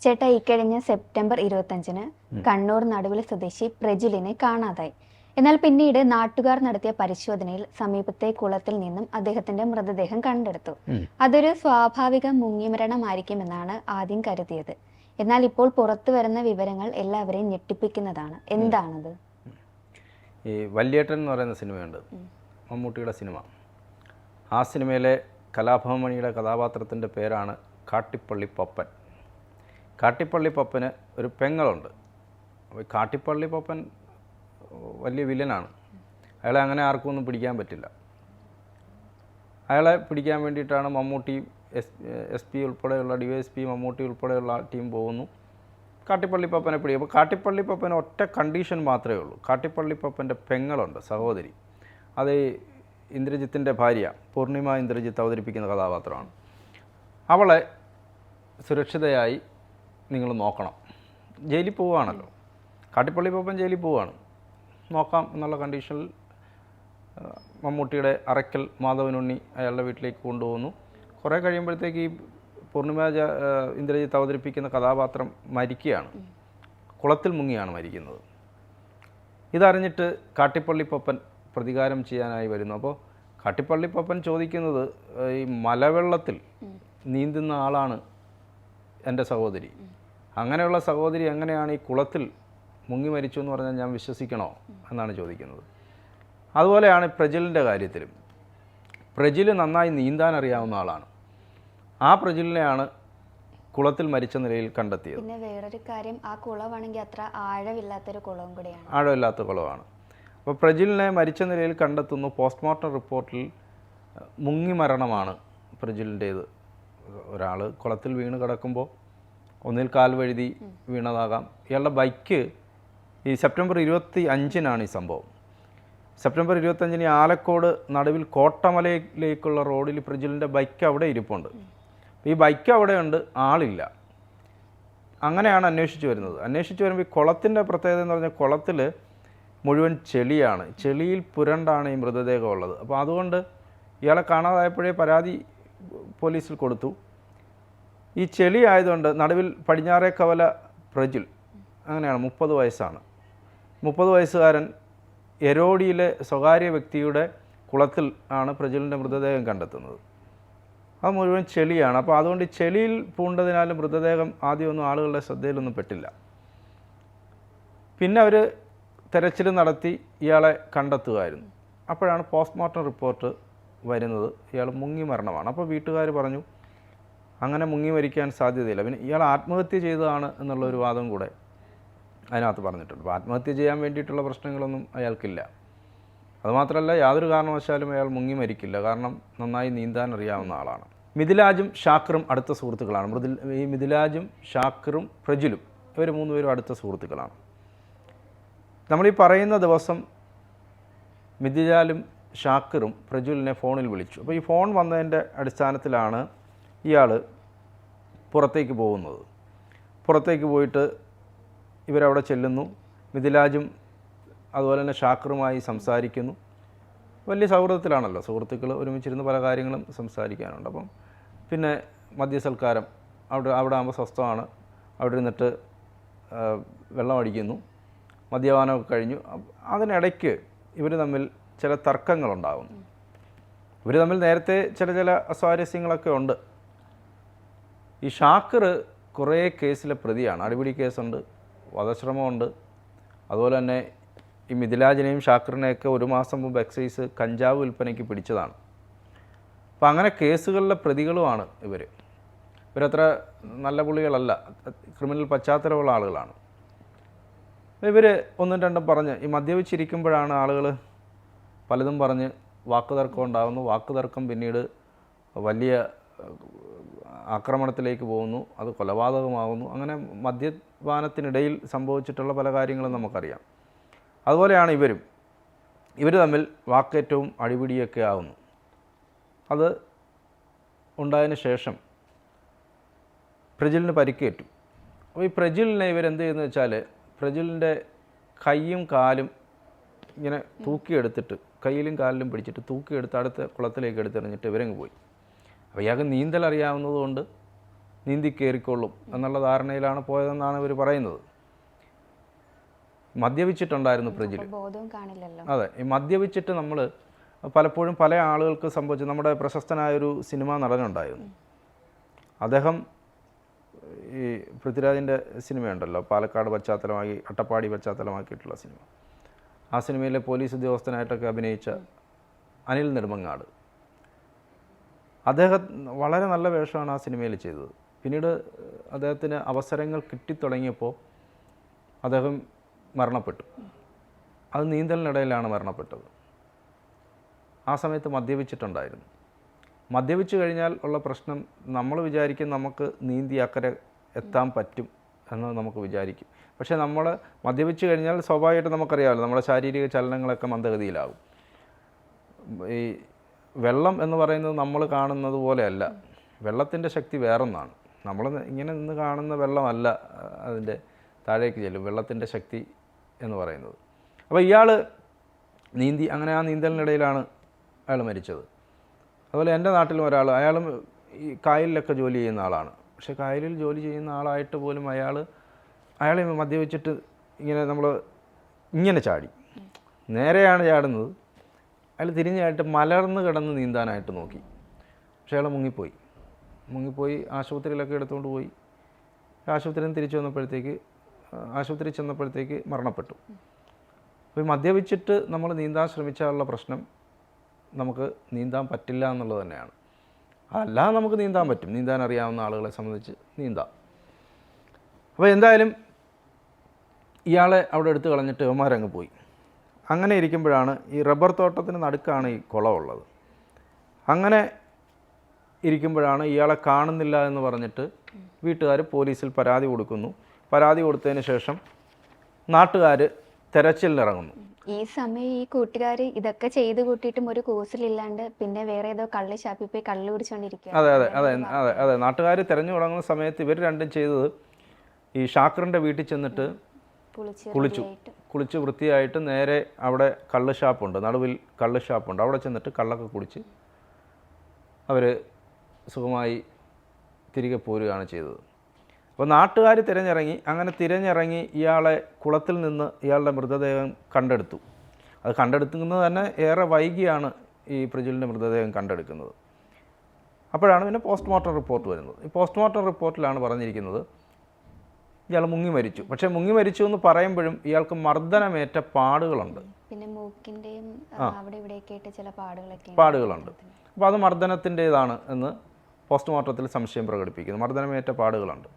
ചേട്ടാ കഴിഞ്ഞ സെപ്റ്റംബർ ഇരുപത്തഞ്ചിന് കണ്ണൂർ നടുവിൽ സ്വദേശി പ്രജിലിനെ കാണാതായി. എന്നാൽ പിന്നീട് നാട്ടുകാർ നടത്തിയ പരിശോധനയിൽ സമീപത്തെ കുളത്തിൽ നിന്നും അദ്ദേഹത്തിന്റെ മൃതദേഹം കണ്ടെടുത്തു. അതൊരു സ്വാഭാവിക മുങ്ങിമരണമായിരിക്കുമെന്നാണ് ആദ്യം കരുതിയത്. എന്നാൽ ഇപ്പോൾ പുറത്തു വരുന്ന വിവരങ്ങൾ എല്ലാവരെയും ഞെട്ടിപ്പിക്കുന്നതാണ്. എന്താണത്? ഈ വല്യേട്ടൻ എന്ന് പറയുന്ന സിനിമയുണ്ട്. മമ്മൂട്ടിയുടെ സിനിമ. ആ സിനിമയിലെ കലാഭവമണിയുടെ കഥാപാത്രത്തിന്റെ പേരാണ് കാട്ടിപ്പള്ളി പപ്പൻ. കാട്ടിപ്പള്ളി പപ്പന് ഒരു പെങ്ങളുണ്ട്. അപ്പോൾ കാട്ടിപ്പള്ളി പപ്പൻ വലിയ വില്ലനാണ്. അയാളെ അങ്ങനെ ആർക്കും ഒന്നും പിടിക്കാൻ പറ്റില്ല. അയാളെ പിടിക്കാൻ വേണ്ടിയിട്ടാണ് മമ്മൂട്ടി എസ് എസ് പി ഉൾപ്പെടെയുള്ള ഡി എസ് പി മമ്മൂട്ടി ഉൾപ്പെടെയുള്ള ടീം പോകുന്നു. കാട്ടിപ്പള്ളി പപ്പനെ പിടിക്കും അപ്പോൾ കാട്ടിപ്പള്ളി പപ്പന് ഒറ്റ കണ്ടീഷൻ മാത്രമേ ഉള്ളൂ. കാട്ടിപ്പള്ളി പപ്പന്റെ പെങ്ങളുണ്ട് സഹോദരി. അത് ഇന്ദ്രജിത്തിന്റെ ഭാര്യ പൂർണിമ ഇന്ദ്രജിത്ത് അവതരിപ്പിക്കുന്ന കഥാപാത്രമാണ്. അവളെ സുരക്ഷിതയായി നിങ്ങൾ നോക്കണം. ജയിലിൽ പോവുകയാണല്ലോ. കാട്ടിപ്പള്ളി പോപ്പൻ ജയിലിൽ പോവുകയാണ്. നോക്കാം എന്നുള്ള കണ്ടീഷനിൽ മമ്മൂട്ടിയുടെ അറയ്ക്കൽ മാധവനുണ്ണി അയാളുടെ വീട്ടിലേക്ക് കൊണ്ടുപോകുന്നു. കുറേ കഴിയുമ്പോഴത്തേക്ക് ഈ പൂർണിമ ഇന്ദ്രജിത്ത് അവതരിപ്പിക്കുന്ന കഥാപാത്രം മരിക്കുകയാണ്. കുളത്തിൽ മുങ്ങിയാണ് മരിക്കുന്നത്. ഇതറിഞ്ഞിട്ട് കാട്ടിപ്പള്ളി പപ്പൻ പ്രതികാരം ചെയ്യാനായി വരുന്നു. അപ്പോൾ കാട്ടിപ്പള്ളി പപ്പൻ ചോദിക്കുന്നത് ഈ മലവെള്ളത്തിൽ നീന്തുന്ന ആളാണ് എന്റെ സഹോദരി. അങ്ങനെയുള്ള സഹോദരി എങ്ങനെയാണ് ഈ കുളത്തിൽ മുങ്ങി മരിച്ചു എന്ന് പറഞ്ഞാൽ ഞാൻ വിശ്വസിക്കണോ എന്നാണ് ചോദിക്കുന്നത്. അതുപോലെയാണ് പ്രജിലിന്റെ കാര്യത്തിലും. പ്രജിൽ നന്നായി നീന്താൻ അറിയാവുന്ന ആളാണ്. ആ പ്രജിലിനെയാണ് കുളത്തിൽ മരിച്ച നിലയിൽ കണ്ടെത്തിയത്. പിന്നെ വേറൊരു കാര്യം ആ കുളമാണെങ്കിൽ അത്ര ആഴമില്ലാത്തൊരു കുളവും കൂടിയാണ്. ആഴമില്ലാത്ത കുളമാണ്. അപ്പോൾ പ്രജിലിനെ മരിച്ച നിലയിൽ കണ്ടെത്തുന്നു. പോസ്റ്റ്മോർട്ടം റിപ്പോർട്ടിൽ മുങ്ങി മരണമാണ് പ്രജിലിന്റേത്. ഒരാൾ കുളത്തിൽ വീണ് കിടക്കുമ്പോൾ ഒന്നിൽ കാൽ വഴുതി വീണതാകാം. ഇയാളുടെ ബൈക്ക് ഈ സെപ്റ്റംബർ ഇരുപത്തി അഞ്ചിനാണ് ഈ സംഭവം. സെപ്റ്റംബർ ഇരുപത്തഞ്ചിന് ആലക്കോട് നടുവിൽ കോട്ടമലയിലേക്കുള്ള റോഡിൽ പ്രജിലിന്റെ ബൈക്ക് അവിടെ ഇരിപ്പുണ്ട്. ഈ ബൈക്ക് അവിടെ അവിടെയുണ്ട് ആളില്ല. അങ്ങനെയാണ് അന്വേഷിച്ച് വരുന്നത്. അന്വേഷിച്ച് വരുമ്പോൾ ഈ കുളത്തിന്റെ പ്രത്യേകത എന്ന് പറഞ്ഞാൽ കുളത്തിൽ മുഴുവൻ ചെളിയാണ്. ചെളിയിൽ പുരണ്ടാണ് ഈ മൃതദേഹം ഉള്ളത്. അപ്പോൾ അതുകൊണ്ട് ഇയാളെ കാണാതായപ്പോഴേ പരാതി പോലീസിൽ കൊടുത്തു. ഈ ചെളി ആയതുകൊണ്ട് നടുവിൽ പടിഞ്ഞാറേ കവല പ്രജുൽ അങ്ങനെയാണ് മുപ്പത് വയസ്സാണ്. മുപ്പത് വയസ്സുകാരൻ എരോഡിയിലെ സ്വകാര്യ വ്യക്തിയുടെ കുളത്തിൽ ആണ് പ്രജുലിന്റെ മൃതദേഹം കണ്ടെത്തുന്നത്. അത് മുഴുവൻ ചെളിയാണ്. അപ്പോൾ അതുകൊണ്ട് ചെളിയിൽ പൂണ്ടതിനാൽ മൃതദേഹം ആദ്യമൊന്നും ആളുകളുടെ ശ്രദ്ധയിലൊന്നും പെട്ടില്ല. പിന്നെ അവർ തെരച്ചിൽ നടത്തി ഇയാളെ കണ്ടെത്തുകയായിരുന്നു. അപ്പോഴാണ് പോസ്റ്റ്മോർട്ടം റിപ്പോർട്ട് വരുന്നത്. ഇയാൾ മുങ്ങി മരണമാണ്. അപ്പോൾ വീട്ടുകാർ പറഞ്ഞു അങ്ങനെ മുങ്ങി മരിക്കാൻ സാധ്യതയില്ല. പിന്നെ ഇയാൾ ആത്മഹത്യ ചെയ്തതാണ് എന്നുള്ളൊരു വാദം കൂടെ അതിനകത്ത് പറഞ്ഞിട്ടുണ്ട്. അപ്പോൾ ആത്മഹത്യ ചെയ്യാൻ വേണ്ടിയിട്ടുള്ള പ്രശ്നങ്ങളൊന്നും അയാൾക്കില്ല. അതുമാത്രമല്ല യാതൊരു കാരണവശാലും അയാൾ മുങ്ങി മരിക്കില്ല. കാരണം നന്നായി നീന്താൻ അറിയാവുന്ന ആളാണ്. മിഥിലാജും ഷാക്കറും അടുത്ത സുഹൃത്തുക്കളാണ്. മൃദുൽ ഈ മിഥിലാജും ഷാക്കറും പ്രജിലും ഇവർ മൂന്നുപേരും അടുത്ത സുഹൃത്തുക്കളാണ്. നമ്മളീ പറയുന്ന ദിവസം മിഥിലാലും ഷാക്കറും പ്രജുലിനെ ഫോണിൽ വിളിച്ചു. അപ്പോൾ ഈ ഫോൺ വന്നതിന്റെ അടിസ്ഥാനത്തിലാണ് ഇയാൾ പുറത്തേക്ക് പോകുന്നത്. പുറത്തേക്ക് പോയിട്ട് ഇവരവിടെ ചെല്ലുന്നു. മിഥിലാജും അതുപോലെ തന്നെ ഷാക്കറുമായി സംസാരിക്കുന്നു. വലിയ സൗഹൃദത്തിലാണല്ലോ. സുഹൃത്തുക്കൾ ഒരുമിച്ചിരുന്ന് പല കാര്യങ്ങളും സംസാരിക്കാനുണ്ട്. അപ്പം പിന്നെ മദ്യസൽക്കാരം അവിടെ അവിടെ ആകുമ്പോൾ സ്വസ്ഥമാണ്. അവിടെ ഇരുന്നിട്ട് വെള്ളം അടിക്കുന്നു. മദ്യപാനമൊക്കെ കഴിഞ്ഞു. അതിനിടയ്ക്ക് ഇവർ തമ്മിൽ ചില തർക്കങ്ങളുണ്ടാകുന്നു. ഇവർ തമ്മിൽ നേരത്തെ ചില ചില അസ്വാരസ്യങ്ങളൊക്കെ ഉണ്ട്. ഈ ഷാക്കർ കുറേ കേസിലെ പ്രതിയാണ്. അടിപിടി കേസുണ്ട് വധശ്രമമുണ്ട്. അതുപോലെ തന്നെ ഈ മിഥിലാജിനെയും ഷാക്കറിനെയൊക്കെ ഒരു മാസം മുമ്പ് എക്സൈസ് കഞ്ചാവ് വിൽപ്പനയ്ക്ക് പിടിച്ചതാണ്. അപ്പോൾ അങ്ങനെ കേസുകളിലെ പ്രതികളുമാണ് ഇവർ ഇവരത്ര നല്ല പുള്ളികളല്ല ക്രിമിനൽ പശ്ചാത്തലമുള്ള ആളുകളാണ്. ഇവർ ഒന്നും രണ്ടും പറഞ്ഞ് ഈ മദ്യപിച്ചിരിക്കുമ്പോഴാണ് ആളുകൾ പലതും പറഞ്ഞ് വാക്കുതർക്കം ഉണ്ടാകുന്നു വാക്കുതർക്കം പിന്നീട് വലിയ ആക്രമണത്തിലേക്ക് പോകുന്നു അത് കൊലപാതകമാകുന്നു. അങ്ങനെ മദ്യപാനത്തിനിടയിൽ സംഭവിച്ചിട്ടുള്ള പല കാര്യങ്ങളും നമുക്കറിയാം. അതുപോലെയാണ് ഇവരും. ഇവർ തമ്മിൽ വാക്കേറ്റവും അടിപിടിയൊക്കെ ആകുന്നു അത് ഉണ്ടായതിന് ശേഷം പ്രജിലിന് പരിക്കേറ്റു. അപ്പോൾ ഈ പ്രജിലിനെ ഇവരെന്ത് ചെയ്യുന്നു വെച്ചാൽ പ്രജിലിന്റെ കൈയും കാലും ഇങ്ങനെ തൂക്കിയെടുത്തിട്ട് കയ്യിലും കാലിലും പിടിച്ചിട്ട് തൂക്കിയെടുത്ത് അടുത്ത കുളത്തിലേക്ക് എടുത്തെറിഞ്ഞിട്ട് ഇവരങ്ങ് പോയി. അപ്പോൾ ഇയാൾക്ക് നീന്തൽ അറിയാവുന്നതുകൊണ്ട് നീന്തി കയറിക്കൊള്ളും എന്നുള്ള ധാരണയിലാണ് പോയതെന്നാണ് ഇവർ പറയുന്നത്. മദ്യപിച്ചിട്ടുണ്ടായിരുന്നു ഫ്രിഡ്ജിൽ അതെ ഈ മദ്യപിച്ചിട്ട് നമ്മൾ പലപ്പോഴും പല ആളുകൾക്ക് സംഭവിച്ചു നമ്മുടെ പ്രശസ്തനായൊരു സിനിമാ നടനുണ്ടായിരുന്നു. അദ്ദേഹം ഈ പൃഥ്വിരാജിന്റെ സിനിമയുണ്ടല്ലോ പാലക്കാട് പശ്ചാത്തലമാക്കി അട്ടപ്പാടി പശ്ചാത്തലമാക്കിയിട്ടുള്ള സിനിമ. ആ സിനിമയിലെ പോലീസ് ഉദ്യോഗസ്ഥനായിട്ടൊക്കെ അഭിനയിച്ച അനിൽ നെടുമങ്ങാട്. അദ്ദേഹം വളരെ നല്ല വേഷമാണ് ആ സിനിമയിൽ ചെയ്തത്. പിന്നീട് അദ്ദേഹത്തിന് അവസരങ്ങൾ കിട്ടിത്തുടങ്ങിയപ്പോൾ അദ്ദേഹം മരണപ്പെട്ടു. അത് നീന്തലിനിടയിലാണ് മരണപ്പെട്ടത്. ആ സമയത്ത് മദ്യപിച്ചിട്ടുണ്ടായിരുന്നു. മദ്യപിച്ചു കഴിഞ്ഞാൽ ഉള്ള പ്രശ്നം നമ്മൾ വിചാരിക്കും നമുക്ക് നീന്തി അക്കരെ എത്താൻ പറ്റും എന്ന് നമുക്ക് വിചാരിക്കും. പക്ഷേ നമ്മൾ മദ്യപിച്ചു കഴിഞ്ഞാൽ സ്വാഭാവികമായിട്ട് നമുക്കറിയാമല്ലോ നമ്മുടെ ശാരീരിക ചലനങ്ങളൊക്കെ മന്ദഗതിയിലാകും. ഈ വെള്ളം എന്ന് പറയുന്നത് നമ്മൾ കാണുന്നത് പോലെയല്ല. വെള്ളത്തിന്റെ ശക്തി വേറൊന്നാണ്. നമ്മൾ ഇങ്ങനെ നിന്ന് കാണുന്ന വെള്ളമല്ല അതിന്റെ താഴേക്ക് ചെല്ലും. വെള്ളത്തിന്റെ ശക്തി എന്ന് പറയുന്നത്. അപ്പോൾ ഇയാൾ നീന്തി അങ്ങനെ ആ നീന്തലിനിടയിലാണ് അയാൾ മരിച്ചത്. അതുപോലെ എന്റെ നാട്ടിലും ഒരാൾ അയാളും ഈ കായലിലൊക്കെ ജോലി ചെയ്യുന്ന ആളാണ്. പക്ഷേ കായലിൽ ജോലി ചെയ്യുന്ന ആളായിട്ട് പോലും അയാൾ അയാളെ മദ്യപിച്ചിട്ട് ഇങ്ങനെ നമ്മൾ ഇങ്ങനെ ചാടി. നേരെയാണ് ചാടുന്നത്. അയാൾ തിരിഞ്ഞായിട്ട് മലർന്ന് കിടന്ന് നീന്താനായിട്ട് നോക്കി. പക്ഷേ അയാൾ മുങ്ങിപ്പോയി. മുങ്ങിപ്പോയി ആശുപത്രിയിലൊക്കെ എടുത്തുകൊണ്ട് പോയി. ആശുപത്രിയിൽ തിരിച്ചു വന്നപ്പോഴത്തേക്ക് ആശുപത്രി ചെന്നപ്പോഴത്തേക്ക് മരണപ്പെട്ടു. അപ്പോൾ മദ്യപിച്ചിട്ട് നമ്മൾ നീന്താൻ ശ്രമിച്ചാലുള്ള പ്രശ്നം നമുക്ക് നീന്താൻ പറ്റില്ല എന്നുള്ളത് തന്നെയാണ്. അല്ല നമുക്ക് നീന്താൻ പറ്റും. നീന്താൻ അറിയാവുന്ന ആളുകളെ സംബന്ധിച്ച് നീന്താം. അപ്പോൾ എന്തായാലും ഇയാളെ അവിടെ എടുത്ത് കളഞ്ഞിട്ട് ഇവന്മാരങ്ങ് പോയി. അങ്ങനെ ഇരിക്കുമ്പോഴാണ് ഈ റബ്ബർ തോട്ടത്തിന് നടുക്കാണ് ഈ കുളമുള്ളത്. അങ്ങനെ ഇരിക്കുമ്പോഴാണ് ഇയാളെ കാണുന്നില്ല എന്ന് പറഞ്ഞിട്ട് വീട്ടുകാർ പോലീസിൽ പരാതി കൊടുക്കുന്നു. പരാതി കൊടുത്തതിന് ശേഷം നാട്ടുകാർ തെരച്ചിലിറങ്ങുന്നു ഈ സമയം ഈ കൂട്ടുകാർ ഇതൊക്കെ ചെയ്ത് കൂട്ടിയിട്ടും ഒരു കോഴ്സിലില്ലാണ്ട് പിന്നെ വേറെ ഏതോ കള്ള് ചാപ്പി പോയി കള്ള് കുടിച്ചോണ്ടിരിക്കുക അതെ അതെ അതെ അതെ അതെ. നാട്ടുകാർ തിരഞ്ഞു തുടങ്ങുന്ന സമയത്ത് ഇവർ രണ്ടും ചെയ്തത് ഈ ഷാക്കറിന്റെ വീട്ടിൽ ചെന്നിട്ട് കുളിച്ച് കുളിച്ചു. വൃത്തിയായിട്ട് നേരെ അവിടെ കള്ള് ഷാപ്പുണ്ട്. നടുവിൽ കള്ള് ഷാപ്പുണ്ട്. അവിടെ ചെന്നിട്ട് കള്ളൊക്കെ കുടിച്ച് അവർ സുഖമായി തിരികെ പോരുകയാണ് ചെയ്തത്. അപ്പോൾ നാട്ടുകാർ തിരഞ്ഞിറങ്ങി. അങ്ങനെ തിരഞ്ഞിറങ്ങി ഇയാളെ കുളത്തിൽ നിന്ന് ഇയാളുടെ മൃതദേഹം കണ്ടെടുത്തു. അത് കണ്ടെടുക്കുന്നത് തന്നെ ഏറെ വൈകിയാണ് ഈ പ്രജുലിന്റെ മൃതദേഹം കണ്ടെടുക്കുന്നത്. അപ്പോഴാണ് പിന്നെ പോസ്റ്റ്മോർട്ടം റിപ്പോർട്ട് വരുന്നത്. ഈ പോസ്റ്റ്മോർട്ടം റിപ്പോർട്ടിലാണ് പറഞ്ഞിരിക്കുന്നത് ഇയാൾ മുങ്ങി മരിച്ചു. പക്ഷേ മുങ്ങി മരിച്ചു എന്ന് പറയുമ്പോഴും ഇയാൾക്ക് മർദ്ദനമേറ്റ പാടുകളുണ്ട്. പിന്നെ മൂക്കിന്റെയും അവിടെ ചില പാടുകളൊക്കെ. പാടുകളുണ്ട്. അപ്പോൾ അത് മർദ്ദനത്തിന്റേതാണ് എന്ന് പോസ്റ്റ്മോർട്ടത്തിൽ സംശയം പ്രകടിപ്പിക്കുന്നു. മർദ്ദനമേറ്റ പാടുകളുണ്ട്.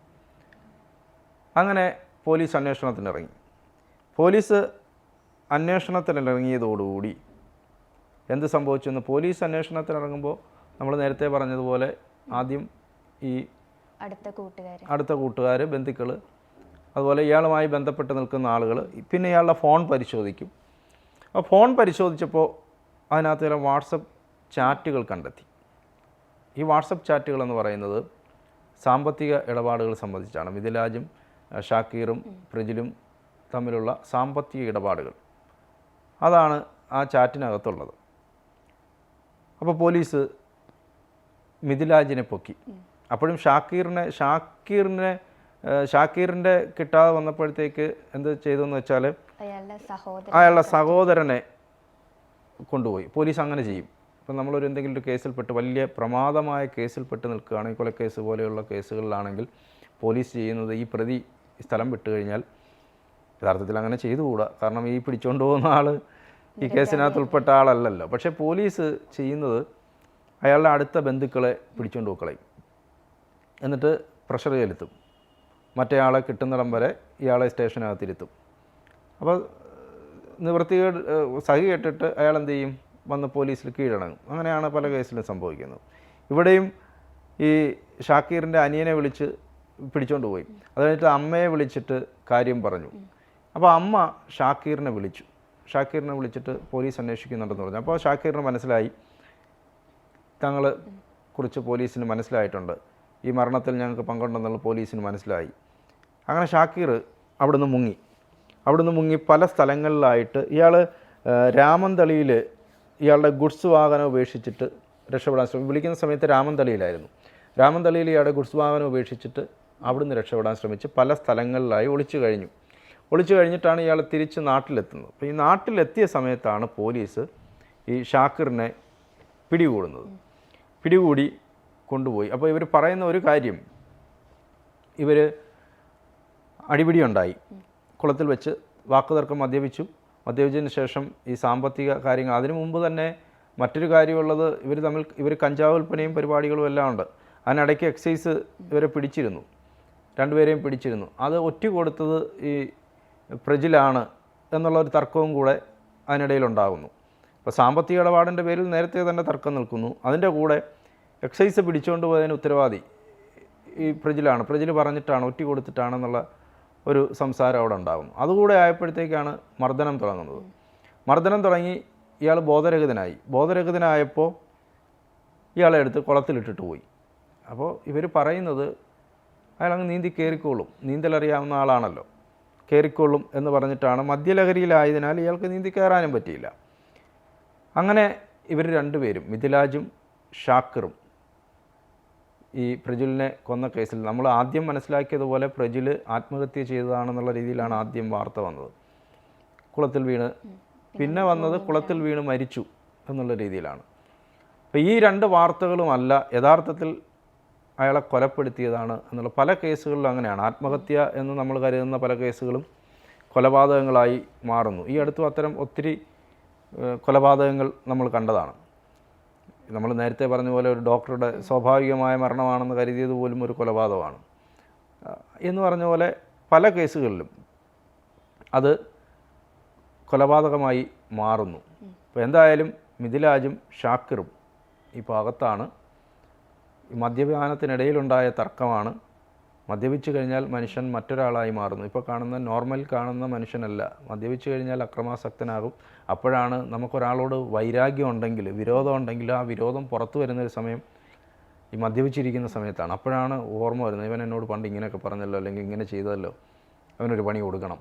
അങ്ങനെ പോലീസ് അന്വേഷണത്തിനിറങ്ങി. പോലീസ് അന്വേഷണത്തിനിറങ്ങിയതോടുകൂടി എന്ത് സംഭവിച്ചു എന്ന് പോലീസ് അന്വേഷണത്തിനിറങ്ങുമ്പോൾ നമ്മൾ നേരത്തെ പറഞ്ഞതുപോലെ ആദ്യം ഈ അടുത്ത കൂട്ടുകാർ അടുത്ത കൂട്ടുകാർ ബന്ധുക്കൾ അതുപോലെ ഇയാളുമായി ബന്ധപ്പെട്ട് നിൽക്കുന്ന ആളുകൾ പിന്നെ ഇയാളുടെ ഫോൺ പരിശോധിക്കും. അപ്പോൾ ഫോൺ പരിശോധിച്ചപ്പോൾ അതിനകത്ത് ചില വാട്സപ്പ് ചാറ്റുകൾ കണ്ടെത്തി. ഈ വാട്സപ്പ് ചാറ്റുകൾ എന്ന് പറയുന്നത് സാമ്പത്തിക ഇടപാടുകൾ സംബന്ധിച്ചാണ്. മിഥിലാജും ഷാക്കീറും ഫ്രിജിലും തമ്മിലുള്ള സാമ്പത്തിക ഇടപാടുകൾ. അതാണ് ആ ചാറ്റിനകത്തുള്ളത്. അപ്പോൾ പോലീസ് മിഥിലാജിനെ പൊക്കി. അപ്പോഴും ഷാക്കീറിനെ ഷാക്കീറിനെ ഷാക്കീറിന്റെ കിട്ടാതെ വന്നപ്പോഴത്തേക്ക് എന്ത് ചെയ്തെന്ന് വെച്ചാൽ അയാളുടെ അയാളുടെ സഹോദരനെ കൊണ്ടുപോയി. പോലീസ് അങ്ങനെ ചെയ്യും. ഇപ്പം നമ്മളൊരു എന്തെങ്കിലും ഒരു കേസിൽപ്പെട്ട് വലിയ പ്രമാദമായ കേസിൽപ്പെട്ട് നിൽക്കുകയാണെങ്കിൽ കൊലക്കേസ് പോലെയുള്ള കേസുകളിലാണെങ്കിൽ പോലീസ് ചെയ്യുന്നത് ഈ പ്രതി സ്ഥലം വിട്ടു കഴിഞ്ഞാൽ യഥാർത്ഥത്തിൽ അങ്ങനെ ചെയ്തുകൂടാ. കാരണം ഈ പിടിച്ചുകൊണ്ട് പോകുന്ന ആൾ ഈ കേസിനകത്ത് ഉൾപ്പെട്ട ആളല്ലല്ലോ. പക്ഷേ പോലീസ് ചെയ്യുന്നത് അയാളുടെ അടുത്ത ബന്ധുക്കളെ പിടിച്ചുകൊണ്ട് പോക്കളയും എന്നിട്ട് പ്രഷർ ചെലുത്തും മറ്റേ ആളെ കിട്ടുന്നിടം വരെ ഇയാളെ സ്റ്റേഷനകത്തിരുത്തും. അപ്പോൾ നിവൃത്തികേട് ഏഹ് സഹി കേട്ടിട്ട് അയാൾ എന്ത് ചെയ്യും? വന്ന് പോലീസിൽ കീഴടങ്ങും. അങ്ങനെയാണ് പല കേസിലും സംഭവിക്കുന്നത്. ഇവിടെയും ഈ ഷാക്കീറിന്റെ അനിയനെ വിളിച്ച് പിടിച്ചോണ്ട് പോയി. അത് കഴിഞ്ഞിട്ട് അമ്മയെ വിളിച്ചിട്ട് കാര്യം പറഞ്ഞു. അപ്പോൾ അമ്മ ഷാക്കീറിനെ വിളിച്ചു. ഷാക്കീറിനെ വിളിച്ചിട്ട് പോലീസ് അന്വേഷിക്കുന്നുണ്ടെന്ന് പറഞ്ഞു. അപ്പോൾ ഷാക്കീറിന് മനസ്സിലായി. തങ്ങൾ കുറിച്ച് പോലീസിന് മനസ്സിലായിട്ടുണ്ട്. ഈ മരണത്തിൽ ഞങ്ങൾക്ക് പങ്കുണ്ടെന്നുള്ള പോലീസിന് മനസ്സിലായി. അങ്ങനെ ഷാക്കീർ അവിടുന്ന് മുങ്ങി. അവിടുന്ന് മുങ്ങി പല സ്ഥലങ്ങളിലായിട്ട് ഇയാൾ രാമന്തളിയിൽ ഇയാളുടെ ഗുഡ്സ് വാഹനം ഉപേക്ഷിച്ചിട്ട് രക്ഷപ്പെടാൻ ശ്രമിക്കും വിളിക്കുന്ന സമയത്ത് രാമന്തളിയിലായിരുന്നു. രാമന്തളിയിൽ ഇയാളുടെ ഗുഡ്സ് വാഹനം ഉപേക്ഷിച്ചിട്ട് അവിടുന്ന് രക്ഷപ്പെടാൻ ശ്രമിച്ച് പല സ്ഥലങ്ങളിലായി ഒളിച്ചു കഴിഞ്ഞു. ഒളിച്ചു കഴിഞ്ഞിട്ടാണ് ഇയാൾ തിരിച്ച് നാട്ടിലെത്തുന്നത്. അപ്പോൾ ഈ നാട്ടിലെത്തിയ സമയത്താണ് പോലീസ് ഈ ഷാക്കിറിനെ പിടികൂടുന്നത്. പിടികൂടി കൊണ്ടുപോയി. അപ്പോൾ ഇവർ പറയുന്ന ഒരു കാര്യം ഇവർ അടിപിടി ഉണ്ടായി കുളത്തിൽ വെച്ച് വാക്കുതർക്കം മദ്യപിച്ചു. മദ്യപിച്ചതിന് ശേഷം ഈ സാമ്പത്തിക കാര്യങ്ങൾ അതിനു മുമ്പ് തന്നെ മറ്റൊരു കാര്യമുള്ളത് ഇവർ തമ്മിൽ ഇവർ കഞ്ചാവ് വിൽപ്പനയും പരിപാടികളും എല്ലാം ഉണ്ട്. അതിനിടയ്ക്ക് എക്സൈസ് ഇവരെ പിടിച്ചിരുന്നു. രണ്ടുപേരെയും പിടിച്ചിരുന്നു. അത് ഒറ്റ കൊടുത്തത് ഈ പ്രജിലാണ് എന്നുള്ള ഒരു തർക്കവും കൂടെ അതിനിടയിലുണ്ടാകുന്നു അപ്പോൾ സാമ്പത്തിക ഇടപാടിന്റെ പേരിൽ നേരത്തെ തന്നെ തർക്കം നിൽക്കുന്നു. അതിന്റെ കൂടെ എക്സൈസ് പിടിച്ചുകൊണ്ട് പോയതിന് ഉത്തരവാദി ഈ പ്രജിലാണ്. പ്രജിൽ പറഞ്ഞിട്ടാണ് ഒറ്റി കൊടുത്തിട്ടാണെന്നുള്ള ഒരു സംസാരം അവിടെ ഉണ്ടാകുന്നു അതുകൂടെ ആയപ്പോഴത്തേക്കാണ് മർദ്ദനം തുടങ്ങുന്നത്. മർദ്ദനം തുടങ്ങി ഇയാൾ ബോധരഹിതനായി. ബോധരഹിതനായപ്പോൾ ഇയാളെ എടുത്ത് കുളത്തിലിട്ടിട്ട് പോയി. അപ്പോൾ ഇവർ പറയുന്നത് അയാൾ അങ്ങ് നീന്തി കയറിക്കോളും. നീന്തലറിയാവുന്ന ആളാണല്ലോ. കയറിക്കോളും എന്ന് പറഞ്ഞിട്ടാണ് മദ്യലഹരിയിലായതിനാൽ ഇയാൾക്ക് നീന്തി കയറാനും പറ്റിയില്ല. അങ്ങനെ ഇവർ രണ്ടുപേരും മിഥിലാജും ഷാക്കിറും ഈ പ്രജുലിനെ കൊന്ന കേസിൽ നമ്മൾ ആദ്യം മനസ്സിലാക്കിയതുപോലെ പ്രജുൽ ആത്മഹത്യ ചെയ്തതാണെന്നുള്ള രീതിയിലാണ് ആദ്യം വാർത്ത വന്നത്. കുളത്തിൽ വീണ് പിന്നെ വന്നത് കുളത്തിൽ വീണ് മരിച്ചു എന്നുള്ള രീതിയിലാണ്. അപ്പോൾ ഈ രണ്ട് വാർത്തകളുമല്ല യഥാർത്ഥത്തിൽ അയാളെ കൊലപ്പെടുത്തിയതാണ് എന്നുള്ള പല കേസുകളിലും അങ്ങനെയാണ്. ആത്മഹത്യ എന്ന് നമ്മൾ കരുതുന്ന പല കേസുകളും കൊലപാതകങ്ങളായി മാറുന്നു. ഈ അടുത്തും അത്തരം ഒത്തിരി കൊലപാതകങ്ങൾ നമ്മൾ കണ്ടതാണ്. നമ്മൾ നേരത്തെ പറഞ്ഞ പോലെ ഒരു ഡോക്ടറുടെ സ്വാഭാവികമായ മരണമാണെന്ന് കരുതിയത് പോലും ഒരു കൊലപാതകമാണ്. എന്ന് പറഞ്ഞ പോലെ പല കേസുകളിലും അത് കൊലപാതകമായി മാറുന്നു. അപ്പോൾ എന്തായാലും മിഥിലാജും ഷാക്കിറും ഈ ഭാഗത്താണ് മദ്യപാനത്തിനിടയിലുണ്ടായ തർക്കമാണ് മദ്യപിച്ചു കഴിഞ്ഞാൽ മനുഷ്യൻ മറ്റൊരാളായി മാറുന്നു. ഇപ്പോൾ കാണുന്ന നോർമൽ കാണുന്ന മനുഷ്യനല്ല. മദ്യപിച്ചു കഴിഞ്ഞാൽ അക്രമാസക്തനാകും. അപ്പോഴാണ് നമുക്കൊരാളോട് വൈരാഗ്യം ഉണ്ടെങ്കിൽ വിരോധം ഉണ്ടെങ്കിൽ ആ വിരോധം പുറത്തു വരുന്നൊരു സമയം ഈ മദ്യപിച്ചിരിക്കുന്ന സമയത്താണ്. അപ്പോഴാണ് ഓർമ്മ വരുന്നത്. ഇവൻ എന്നോട് പണ്ട് ഇങ്ങനെയൊക്കെ പറഞ്ഞല്ലോ അല്ലെങ്കിൽ ഇങ്ങനെ ചെയ്തല്ലോ. അവനൊരു പണി കൊടുക്കണം.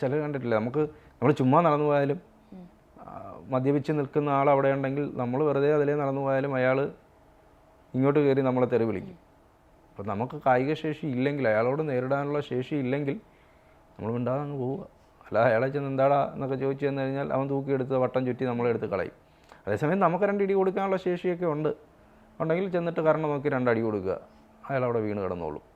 ചില കണ്ടിട്ടില്ല. നമുക്ക് നമ്മൾ ചുമ്മാ നടന്നു പോയാലും മദ്യപിച്ച് നിൽക്കുന്ന ആൾ അവിടെ ഉണ്ടെങ്കിൽ നമ്മൾ വെറുതെ അതിലേ നടന്നു പോയാലും അയാൾ ഇങ്ങോട്ട് കയറി നമ്മളെ തെറി വിളിക്കും. അപ്പോൾ നമുക്ക് കായിക ശേഷി ഇല്ലെങ്കിൽ അയാളോട് നേരിടാനുള്ള ശേഷി ഇല്ലെങ്കിൽ നമ്മൾ മിണ്ടാതെ പോവുക. അല്ല അയാളെ ചെന്ന് എന്താടാ എന്നൊക്കെ ചോദിച്ചു തന്നു കഴിഞ്ഞാൽ അവൻ തൂക്കിയെടുത്ത് വട്ടം ചുറ്റി നമ്മളെ എടുത്ത് കളയും. അതേസമയം നമുക്ക് രണ്ടടി കൊടുക്കാനുള്ള ശേഷിയൊക്കെ ഉണ്ട്. ഉണ്ടെങ്കിൽ ചെന്നിട്ട് കരണം നോക്കി രണ്ടടി കൊടുക്കുക. അയാൾ അവിടെ വീണ് കിടന്നോളും.